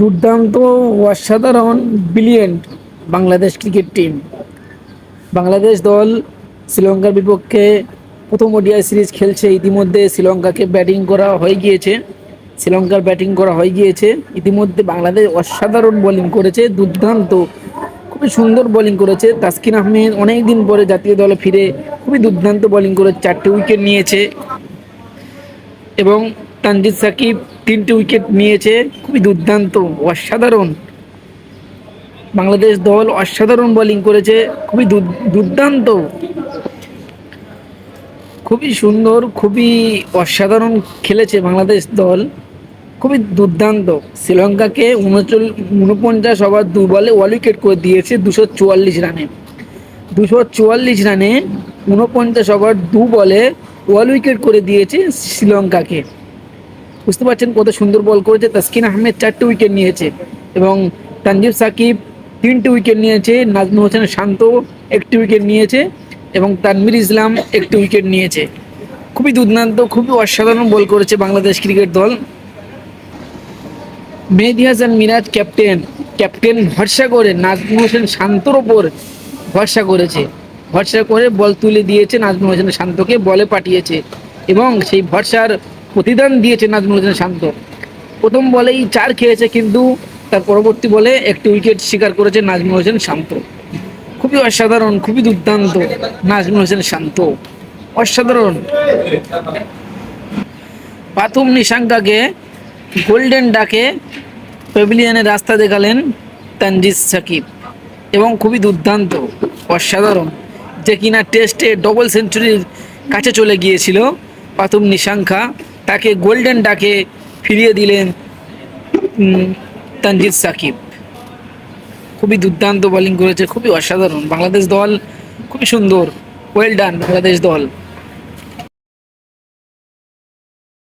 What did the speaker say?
দুর্দান্ত অসাধারণ brilliant Bangladesh cricket team Bangladesh দল শ্রীলঙ্কার বিপক্ষে প্রথম ওডিআই সিরিজ খেলছে। ইতিমধ্যে শ্রীলঙ্কাকে ব্যাটিং করা হয়ে গিয়েছে। শ্রীলঙ্কার ব্যাটিং করা হয়ে গিয়েছে। ইতিমধ্যে বাংলাদেশ অসাধারণ বোলিং করেছে, দুর্দান্ত, খুবই সুন্দর বোলিং করেছে। তাসকিন আহমেদ অনেক দিন পরে জাতীয় দলে ফিরে খুবই দুর্দান্ত বোলিং করে চারটে উইকেট নিয়েছে। এবং তানজিদ সাকিব তিনটে উইকেট নিয়েছে, খুবই দুর্দান্ত, অসাধারণ। বাংলাদেশ দল অসাধারণ বোলিং করেছে, খুবই দুর্দান্ত। খুবই সুন্দর, খুবই অসাধারণ খেলেছে বাংলাদেশ দল। খুবই দুর্দান্ত। শ্রীলঙ্কাকে উনচল্লিশ উনপঞ্চাশ ওভার দু বলে ওয়াল উইকেট করে দিয়েছে দুশো চুয়াল্লিশ রানে দুশো চুয়াল্লিশ রানে উনপঞ্চাশ ওভার দু বলে ওয়াল উইকেট করে দিয়েছে শ্রীলঙ্কাকে। বুঝতে পারছেন কত সুন্দর বল করেছে। তাসকিন আহমেদ চারটে উইকেট নিয়েছে এবং তানজিব সাকিব তিনটে উইকেট নিয়েছে, নাজমুল হোসেন শান্ত একটি উইকেট নিয়েছে এবং তানমির ইসলাম একটি উইকেট নিয়েছে। খুবই দুর্দান্ত, খুবই অসাধারণ বল করেছে বাংলাদেশ ক্রিকেট দল। মেহেদি হাসান মিরাজ ক্যাপ্টেন ক্যাপ্টেন ভরসা করে নাজমুল হোসেন শান্তর ওপর ভরসা করেছে। ভরসা করে বল তুলে দিয়েছে নাজমুল হোসেন শান্তকে, বলে পাঠিয়েছে এবং সেই ভরসার প্রতিদান দিয়েছে নাজমুল হোসেন শান্ত। প্রথম বলেই চার খেয়েছে কিন্তু তার পরবর্তী বলে একটি উইকেট শিকার করেছে নাজমুল হোসেন শান্ত। খুবই অসাধারণ, খুবই দুর্দান্ত নাজমুল হোসেন শান্ত। অসাধারণ। পাথুম নিশাঙ্কাকে গোল্ডেন ডাকে প্যাভিলিয়নে রাস্তা দেখালেন তানজিদ সাকিব এবং খুবই দুর্দান্ত, অসাধারণ। যে কিনা টেস্টে ডবল সেঞ্চুরির কাছে চলে গিয়েছিল পাতুম নিশাঙ্কা। তাকে গোল্ডেন ডাকে ফিরিয়ে দিলেন তানজিদ সাকিব। খুবই দুর্দান্ত বোলিং করেছে, খুবই অসাধারণ। বাংলাদেশ দল খুবই সুন্দর ওয়েল ডান বাংলাদেশ দল।